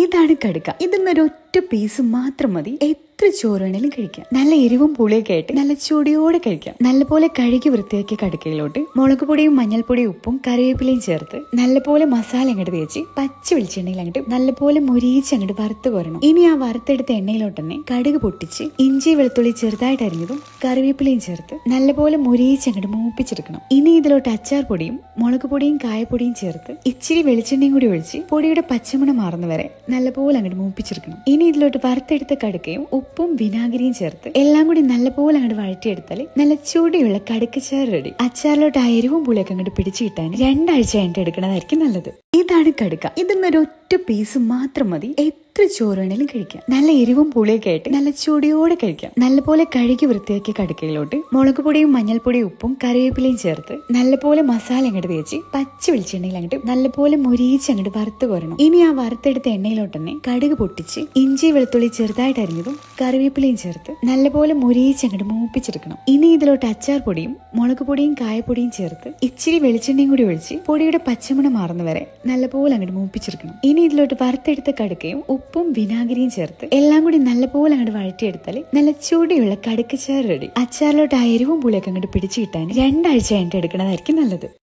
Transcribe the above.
ഇതാണ് കടുക്ക. ഇതിന്നൊരു ഒറ്റ പീസ് മാത്രം മതി. എത്ര ചോറ് വേണേലും കഴിക്കാം. നല്ല എരിവും പുളിയൊക്കെ ആയിട്ട് നല്ല ചൂടിയോടെ കഴിക്കാം. നല്ലപോലെ കഴുകി വൃത്തിയാക്കിയ കടുക്കയിലോട്ട് മുളക് പൊടിയും മഞ്ഞൾപ്പൊടിയും ഉപ്പും കറിവേപ്പിലയും ചേർത്ത് നല്ലപോലെ മസാല അങ്ങോട്ട് തേച്ച് പച്ച വെളിച്ചെണ്ണയിൽ അങ്ങോട്ട് നല്ലപോലെ മുരിയിച്ച് അങ്ങോട്ട് വറുത്ത് കോരണം. ഇനി ആ വറുത്തെടുത്ത എണ്ണയിലോട്ട് തന്നെ കടുക് പൊട്ടിച്ച് ഇഞ്ചി വെളുത്തുള്ളി ചെറുതായിട്ട് അരിഞ്ഞതും കറിവേപ്പിലയും ചേർത്ത് നല്ലപോലെ മുരിയിച്ച് അങ്ങോട്ട് മൂപ്പിച്ചെടുക്കണം. ഇനി ഇതിലോട്ട് അച്ചാർ പൊടിയും മുളക് പൊടിയും കായപ്പൊടിയും ചേർത്ത് ഇച്ചിരി വെളിച്ചെണ്ണയും കൂടി ഒഴിച്ച് പൊടിയുടെ പച്ചമണം മാറുന്ന വരെ നല്ലപോലെ അങ്ങോട്ട് മൂപ്പിച്ചെടുക്കണം. ഇനി ഇതിലോട്ട് വറുത്തെടുത്ത കടുക്കയും ഉപ്പും വിനാഗിരിയും ചേർത്ത് എല്ലാം കൂടി നല്ലപോലെ അങ്ങോട്ട് വഴറ്റിയെടുത്താൽ നല്ല ചൂടിയുള്ള കടുക്കച്ചാർ റെഡി. അച്ചാറിലോട്ട് ആ എരിവും പുളിയൊക്കെ അങ്ങോട്ട് പിടിച്ചു കിട്ടാൻ രണ്ടാഴ്ച കഴിഞ്ഞിട്ട് എടുക്കണതായിരിക്കും നല്ലത്. ഇതാണ് കടുക്ക ഇതിന്നൊരു ഒറ്റ പീസ് മാത്രം മതി. എത്ര ചോറ് വേണേലും കഴിക്കാം. നല്ല എരിവും പുളിയൊക്കെ ആയിട്ട് നല്ല ചൂടിയോടെ കഴിക്കാം. നല്ലപോലെ കഴുകി വൃത്തിയാക്കിയ കടുക്കയിലോട്ട് മുളക് പൊടിയും മഞ്ഞൾപ്പൊടിയും ഉപ്പും കറിവേപ്പിലയും ചേർത്ത് നല്ലപോലെ മസാല അങ്ങോട്ട് തേച്ച് പച്ച വെളിച്ചെണ്ണയിൽ അങ്ങോട്ട് നല്ലപോലെ മുരിയിച്ച് അങ്ങോട്ട് വറുത്ത് കോരണം. ഇനി ആ വറുത്തെടുത്ത എണ്ണയിലോട്ട് തന്നെ കടുക് പൊട്ടിച്ച് ഇഞ്ചി വെളുത്തുള്ളി ചെറുതായിട്ട് അരിഞ്ഞതും കറിവേപ്പിലയും ചേർത്ത് നല്ലപോലെ മുരിയിച്ച് അങ്ങോട്ട് മൂപ്പിച്ചെടുക്കണം. ഇനി ഇതിലോട്ട് അച്ചാർ പൊടിയും മുളക് പൊടിയും കായപ്പൊടിയും ചേർത്ത് ഇച്ചിരി വെളിച്ചെണ്ണയും കൂടി ഒഴിച്ച് പൊടിയുടെ പച്ചമണം മാറുന്ന വരെ നല്ലപോലെ അങ്ങോട്ട് മൂപ്പിച്ചെടുക്കണം. ഇനി ഇതിലോട്ട് വറുത്തെടുത്ത കടുക്കയും ഉപ്പും വിനാഗിരിയും ചേർത്ത് എല്ലാം കൂടി നല്ലപോലെ അങ്ങോട്ട് വഴറ്റിയെടുത്താൽ നല്ല ചൂടിയുള്ള കടുക്കച്ചാർ റെഡി അച്ചാറിലോട്ട് ആ എരിവും പുളിയൊക്കെ അങ്ങോട്ട് പിടിച്ചു കിട്ടാൻ രണ്ടാഴ്ച കഴിഞ്ഞിട്ട് എടുക്കണതായിരിക്കും നല്ലത്.